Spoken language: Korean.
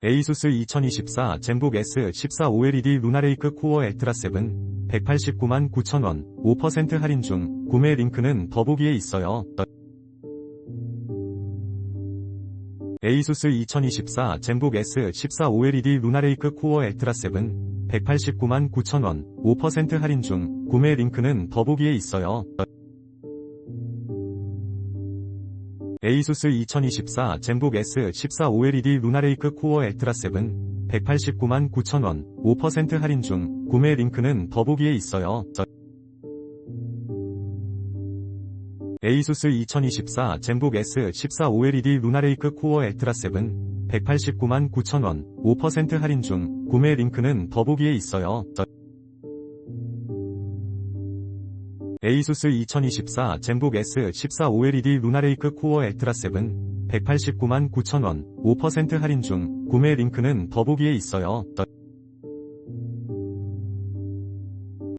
에이수스 2024 젠북 S14 OLED 루나레이크 코어 엘트라 7 189만 9천원 5% 할인 중 구매 링크는 더보기에 있어요. 에이수스 2024 젠북 S14 OLED 루나레이크 코어 엘트라 7 189만 9천원 5% 할인 중 구매 링크는 더보기에 있어요. 에이수스 2024 젠북 S14 OLED 루나레이크 코어 엘트라 7 189만 9천원 5% 할인 중 구매 링크는 더보기에 있어요. 에이수스 2024 젠북 S14 OLED 루나레이크 코어 엘트라 7 189만 9천원 5% 할인 중 구매 링크는 더보기에 있어요. 에이수스 2024 젠북 S14 OLED 루나레이크 코어 엘트라 7 189만 9천원 5% 할인 중 구매 링크는 더보기에 있어요.